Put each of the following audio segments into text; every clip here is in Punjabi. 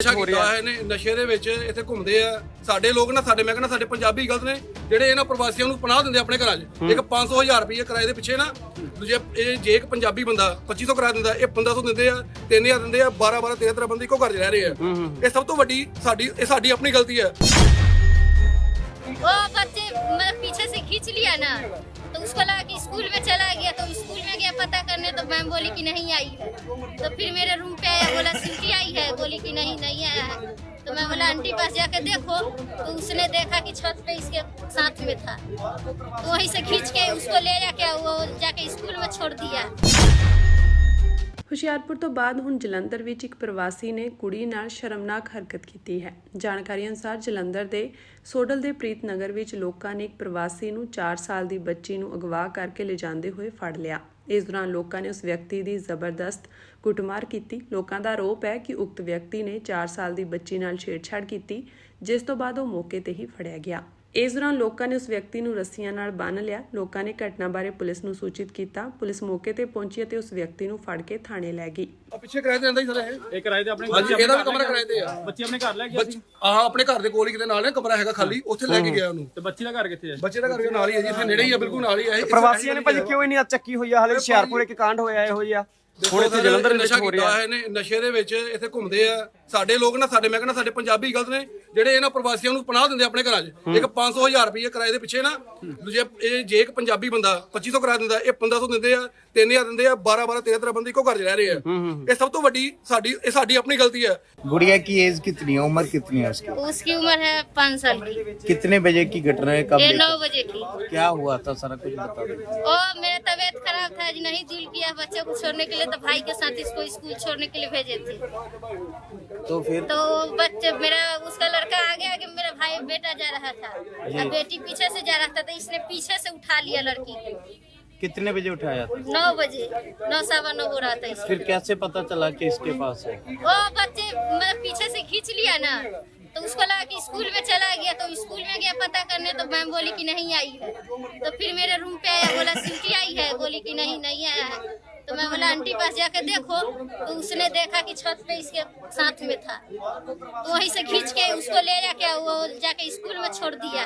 ਨਸ਼ਾ ਕੀਤਾ ਹੈ ਨੇ ਨਸ਼ੇ ਦੇ ਵਿੱਚ ਇੱਥੇ ਘੁੰਮਦੇ ਆ ਸਾਡੇ ਲੋਕ ਨਾ ਸਾਡੇ ਮੈਂ ਕਹਿੰਦਾ ਸਾਡੇ ਪੰਜਾਬੀ ਗਲਤ ਨੇ ਜਿਹੜੇ ਇਹਨਾਂ ਪ੍ਰਵਾਸੀਆਂ ਨੂੰ ਪਨਾਹ ਦਿੰਦੇ ਆਪਣੇ ਘਰਾਂ 'ਚ ਇੱਕ 500 ਹਜ਼ਾਰ ਰੁਪਏ ਕਿਰਾਏ ਦੇ ਪਿੱਛੇ ਨਾ ਦੂਜੇ ਇਹ ਜੇ ਇੱਕ ਪੰਜਾਬੀ ਬੰਦਾ 2500 ਕਿਰਾਇਆ ਦਿੰਦਾ ਇਹ 1500 ਦਿੰਦੇ ਆ 3000 ਦਿੰਦੇ ਆ 12 12 13 13 ਬੰਦੇ ਇੱਕੋ ਘਰ 'ਚ ਰਹਿ ਰਹੇ ਆ ਇਹ ਸਭ ਤੋਂ ਵੱਡੀ ਸਾਡੀ ਇਹ ਸਾਡੀ ਆਪਣੀ ਗਲਤੀ ਹੈ वो बच्चे मतलब पीछे से खींच लिया ना तो उसको लगा कि स्कूल में चला गया तो स्कूल में गया पता करने तो मैम बोली कि नहीं आई है तो फिर मेरे रूम पे आया बोला सिल्की आई है बोली कि नहीं नहीं आया है तो मैं बोला आंटी पास जाकर देखो तो उसने देखा कि छत पे इसके साथ में था तो वहीं से खींच के उसको ले जाके वो जाके स्कूल में छोड़ दिया ਹੁਸ਼ਿਆਰਪੁਰ ਤੋਂ ਬਾਅਦ ਹੁਣ ਜਲੰਧਰ ਵਿੱਚ ਇੱਕ ਪ੍ਰਵਾਸੀ ਨੇ ਕੁੜੀ ਨਾਲ ਸ਼ਰਮਨਾਕ ਹਰਕਤ ਕੀਤੀ ਹੈ ਜਾਣਕਾਰੀ ਅਨੁਸਾਰ ਜਲੰਧਰ ਦੇ ਸੋਡਲ ਦੇ ਪ੍ਰੀਤ ਨਗਰ ਵਿੱਚ ਲੋਕਾਂ ਨੇ ਇੱਕ ਪ੍ਰਵਾਸੀ ਨੂੰ 4 ਸਾਲ ਦੀ ਬੱਚੀ ਨੂੰ ਅਗਵਾ ਕਰਕੇ ਲਿਜਾਂਦੇ ਹੋਏ ਫੜ ਲਿਆ ਇਸ ਦੌਰਾਨ ਲੋਕਾਂ ਨੇ ਉਸ ਵਿਅਕਤੀ ਦੀ ਜ਼ਬਰਦਸਤ ਕੁੱਟਮਾਰ ਕੀਤੀ। ਲੋਕਾਂ ਦਾ ਆਰੋਪ ਹੈ ਕਿ ਉਕਤ ਵਿਅਕਤੀ ਨੇ 4 ਸਾਲ ਦੀ ਬੱਚੀ ਨਾਲ ਛੇੜਛਾੜ ਕੀਤੀ, ਜਿਸ ਤੋਂ ਬਾਅਦ ਉਹ ਮੌਕੇ ਤੇ ਹੀ ਫੜਿਆ ਗਿਆ। ਇਸ ਦੌਰਾਨ ਲੋਕਾਂ ਨੇ ਉਸ ਵਿਅਕਤੀ ਨੂੰ ਰੱਸੀਆਂ ਨਾਲ ਬੰਨ੍ਹ ਲਿਆ। ਲੋਕਾਂ ਨੇ ਘਟਨਾ ਬਾਰੇ ਪੁਲਿਸ ਨੂੰ ਸੂਚਿਤ ਕੀਤਾ। ਪੁਲਿਸ ਮੌਕੇ ਤੇ ਪਹੁੰਚੀ ਅਤੇ ਉਸ ਵਿਅਕਤੀ ਨੂੰ ਫੜ ਕੇ ਥਾਣੇ ਲੈ ਗਈ। ਆ ਪਿੱਛੇ ਕਿਰਾਏ ਤੇ ਆਂਦਾ ਹੀ ਸਰ ਇਹ? ਇਹ ਕਿਰਾਏ ਤੇ ਆਪਣੇ ਹਾਂਜੀ ਇਹਦਾ ਵੀ ਕਮਰਾ ਕਿਰਾਏ ਤੇ ਆ। ਬੱਚੇ ਆਪਣੇ ਘਰ ਲੈ ਗਿਆ ਸੀ। ਆਹ ਆਪਣੇ ਘਰ ਦੇ ਕੋਲ ਹੀ ਕਿਤੇ ਨਾਲ ਨੇ ਕਮਰਾ ਹੈਗਾ ਖਾਲੀ ਉੱਥੇ ਲੈ ਕੇ ਗਿਆ ਉਹਨੂੰ। ਤੇ ਬੱਚੀ ਦਾ ਘਰ ਕਿੱਥੇ ਹੈ ਬੱਚੇ ਦਾ ਘਰ ਵੀ ਨਾਲ ਹੀ ਹੈ ਜੀ ਇੱਥੇ ਨੇੜੇ ਹੀ ਆ ਬਿਲਕੁਲ ਨਾਲ ਹੀ ਹੈ ਪ੍ਰਵਾਸੀਆਂ ਨੇ ਭਾਜੀ ਕਿਉਂ ਇੰਨੀ ਚੱਕੀ ਹੋਈ ਆ? ਹਲੇ ਹੁਸ਼ਿਆਰਪੁਰ ਇੱਕ ਕਾਂਡ ਹੋਇਆ ਇਹੋ ਜਿਹਾ। ਹੁਣ ਇੱਥੇ ਜਲੰਧਰ ਵਿੱਚ ਨਸ਼ਾ ਹੋ ਕੀਤਾ ਰਿਹਾ ਹੈ ਨੇ ਨਸ਼ੇ ਦੇ ਵਿੱਚ ਇੱਥੇ ਘੁੰਮਦੇ ਆ। ਸਾਡੇ ਲੋਕ ਨਾ ਸਾਡੇ ਮੈਂ ਕਹਿੰਦਾ ਸਾਡੇ ਪੰਜਾਬੀ ਗਲਤ ਨੇ ਜਿਹੜੇ ਇਹਨਾਂ ਪ੍ਰਵਾਸੀਆਂ ਨੂੰ ਪਨਾਹ ਦਿੰਦੇ ਆਪਣੇ ਘਰਾਂ 'ਚ ਇੱਕ 500 ਹਜ਼ਾਰ ਰੁਪਏ ਕਿਰਾਏ ਦੇ ਪਿੱਛੇ ਨਾ ਦੂਜੇ ਇਹ ਜੇ ਇੱਕ ਪੰਜਾਬੀ ਬੰਦਾ 2500 ਕਿਰਾਇਆ ਦਿੰਦਾ ਇਹ 1500 ਦਿੰਦੇ ਆ 3000 ਦਿੰਦੇ ਆ 12 12 13 13 ਬੰਦੇ ਇੱਕੋ ਘਰ 'ਚ ਰਹਿ ਰਹੇ ਆ ਇਹ ਸਭ ਤੋਂ ਵੱਡੀ ਸਾਡੀ ਇਹ ਸਾਡੀ ਆਪਣੀ ਗਲਤੀ ਹੈ गुड़िया की एज कितनी है उम्र कितनी है उसकी उसकी उम्र है पाँच साल की कितने बजे की घटना है कब ये देखा? नौ बजे की क्या हुआ था सारा कुछ बता दो ओ मेरा तबीयत खराब था आज नहीं दिल किया बच्चे को छोड़ने के लिए तो भाई के साथ इसको स्कूल छोड़ने के लिए भेजे थे तो फिर? तो बच्चे मेरा उसका लड़का आगे आगे मेरा भाई बेटा जा रहा था। और बेटी पीछे से जा रहा था तो इसने पीछे से उठा लिया लड़की को। कितने बजे उठाया? था नौ बजे नौ सवा नौ हो रहा था इसको फिर कैसे पता चला कि इसके पास है? वो बच्चे मतलब पीछे से खींच लिया ना तो उसको लगा कि स्कूल में चला गया तो स्कूल में गया पता करने तो मैम बोली कि नहीं आई है। तो फिर मेरे रूम पे आया बोला सिल्की आई है? बोली कि नहीं नहीं आया है। तो मैं बोला आंटी पास जाकर देखो तो उसने देखा कि छत पे इसके साथ में था तो वहीं से खींच के उसको ले जाके वो जाके स्कूल में छोड़ दिया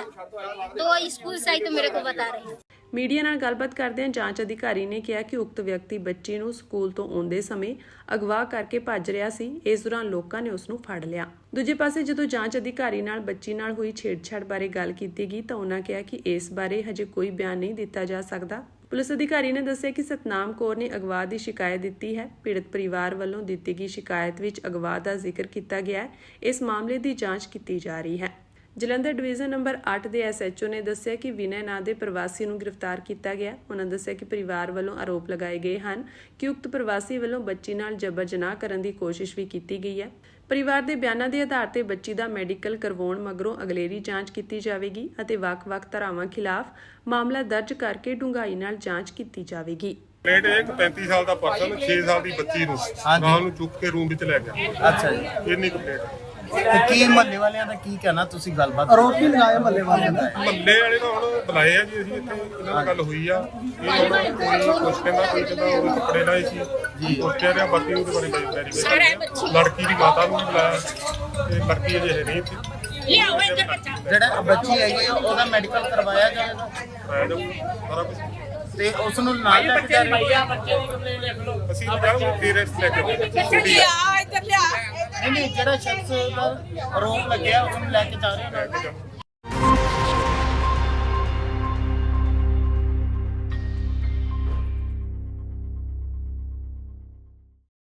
तो वो स्कूल से आई तो मेरे को बता रही ਮੀਡੀਆ ਨਾਲ ਗੱਲਬਾਤ ਕਰਦਿਆਂ ਜਾਂਚ ਅਧਿਕਾਰੀ ਨੇ ਕਿਹਾ ਕਿ ਉਕਤ ਵਿਅਕਤੀ ਬੱਚੀ ਨੂੰ ਸਕੂਲ ਤੋਂ ਆਉਂਦੇ ਸਮੇਂ ਅਗਵਾ ਕਰਕੇ ਭੱਜ ਰਿਹਾ ਸੀ ਇਸ ਦੌਰਾਨ ਲੋਕਾਂ ਨੇ ਉਸ ਨੂੰ ਫੜ ਲਿਆ ਦੂਜੇ ਪਾਸੇ ਜਦੋਂ ਜਾਂਚ ਅਧਿਕਾਰੀ ਨਾਲ ਬੱਚੀ ਨਾਲ ਹੋਈ ਛੇੜਛਾੜ ਬਾਰੇ ਗੱਲ ਕੀਤੀ ਗਈ ਤਾਂ ਉਹਨਾਂ ਕਿਹਾ ਕਿ ਇਸ ਬਾਰੇ ਹਜੇ ਕੋਈ ਬਿਆਨ ਨਹੀਂ ਦਿੱਤਾ ਜਾ ਸਕਦਾ ਪੁਲਿਸ ਅਧਿਕਾਰੀ ਨੇ ਦੱਸਿਆ ਕਿ ਸਤਨਾਮ ਕੌਰ ਨੇ ਅਗਵਾ ਦੀ ਸ਼ਿਕਾਇਤ ਦਿੱਤੀ ਹੈ। ਪੀੜਤ ਪਰਿਵਾਰ ਵੱਲੋਂ ਦਿੱਤੀ ਗਈ ਸ਼ਿਕਾਇਤ ਵਿੱਚ ਅਗਵਾ ਦਾ ਜ਼ਿਕਰ ਕੀਤਾ ਗਿਆ ਹੈ। ਇਸ ਮਾਮਲੇ ਦੀ ਜਾਂਚ ਕੀਤੀ ਜਾ ਰਹੀ ਹੈ। ਜਲੰਧਰ ਡਿਵੀਜ਼ਨ ਨੰਬਰ 8 ਦੇ ਐਸਐਚਓ ਨੇ ਦੱਸਿਆ ਕਿ ਵਿਨੈ ਨਾਂ ਦੇ ਪ੍ਰਵਾਸੀ ਨੂੰ ਗ੍ਰਿਫਤਾਰ ਕੀਤਾ ਗਿਆ। ਉਹਨਾਂ ਦੱਸਿਆ ਕਿ ਪਰਿਵਾਰ ਵੱਲੋਂ ਆਰੋਪ ਲਗਾਏ ਗਏ ਹਨ ਕਿ ਉਕਤ ਪ੍ਰਵਾਸੀ ਵੱਲੋਂ ਬੱਚੀ ਨਾਲ ਜਬਰ ਜਨਾਹ ਕਰਨ ਦੀ ਕੋਸ਼ਿਸ਼ ਵੀ ਕੀਤੀ ਗਈ ਹੈ। ਪਰਿਵਾਰ ਦੇ ਬਿਆਨਾਂ ਦੇ ਆਧਾਰ ਤੇ ਬੱਚੀ ਦਾ ਮੈਡੀਕਲ ਕਰਵਾਉਣ ਮਗਰੋਂ ਅਗਲੇਰੀ ਜਾਂਚ ਕੀਤੀ ਜਾਵੇਗੀ ਅਤੇ ਵੱਖ-ਵੱਖ ਧਾਰਾਵਾਂ ਖਿਲਾਫ ਮਾਮਲਾ ਦਰਜ ਕਰਕੇ ਡੂੰਘਾਈ ਨਾਲ ਜਾਂਚ ਕੀਤੀ ਜਾਵੇਗੀ। ਪਲੇਟ ਇੱਕ 35 ਸਾਲ ਦਾ ਪਰਸਨ 6 ਸਾਲ ਦੀ ਬੱਚੀ ਨੂੰ ਨਾਲ ਨੂੰ ਚੁੱਕ ਕੇ ਰੂਮ ਵਿੱਚ ਲੈ ਗਿਆ। ਅੱਛਾ ਜੀ। ਇੰਨੀ ਕੰਪਲੇਂਟ ਤੇ ਕੀ ਮਹੱਲੇ ਵਾਲਿਆਂ ਦਾ ਕੀ ਕਹਿਣਾ? ਤੁਸੀਂ ਗੱਲਬਾਤ ਆਰੋਪ ਵੀ ਲਗਾਏ ਮੱਲੇ ਵਾਲਿਆਂ ਦਾ ਮੱਲੇ ਵਾਲੇ ਤਾਂ ਹੁਣ ਬੁਲਾਏ ਆ ਜੀ ਅਸੀਂ ਇੱਥੇ ਇਹਨਾਂ ਨਾਲ ਗੱਲ ਹੋਈ ਆ। ਇਹ ਹੁਣ ਕੋਈ ਕੁਛ ਕਹਿੰਦਾ ਕੋਈ ਕਹਿੰਦਾ ਉਹ ਕੱਪੜੇ ਲਾਏ ਸੀ ਜੀ। ਕੁਛ ਕਹਿ ਰਿਹਾ ਬਾਕੀ ਉਹਦੇ ਬਾਰੇ ਵੈਰੀ ਵੈਰੀ ਲੜਕੀ ਦੀ ਮਾਤਾ ਨੂੰ ਵੀ ਬੁਲਾਇਆ। ਤੇ ਲੜਕੀ ਅਜੇ ਹੈ ਨਹੀਂ ਇੱਥੇ। ਜਿਹੜਾ ਬੱਚੀ ਹੈਗੀ ਆ, ਉਹਦਾ ਮੈਡੀਕਲ ਕਰਵਾਇਆ ਜਾਏਗਾ ਆਇਆ ਜਾਊ ਸਾਰਾ ਕੁਝ ਤੇ ਉਸ ਨੂੰ ਨਾਲ ਲੈ ਕੇ ਜਾ ਰਹੇ ਹੋ? ਅਸੀਂ ਜਾਊਂ ਪੇਰੈਂਟਸ ਲੈ ਕੇ ਆ। ਨਹੀਂ ਨਹੀਂ ਜਿਹੜਾ ਸ਼ਖਸ ਦਾ ਆਰੋਪ ਲੱਗਿਆ ਉਸ ਨੂੰ ਲੈ ਕੇ ਜਾ ਰਹੇ ਹੋ?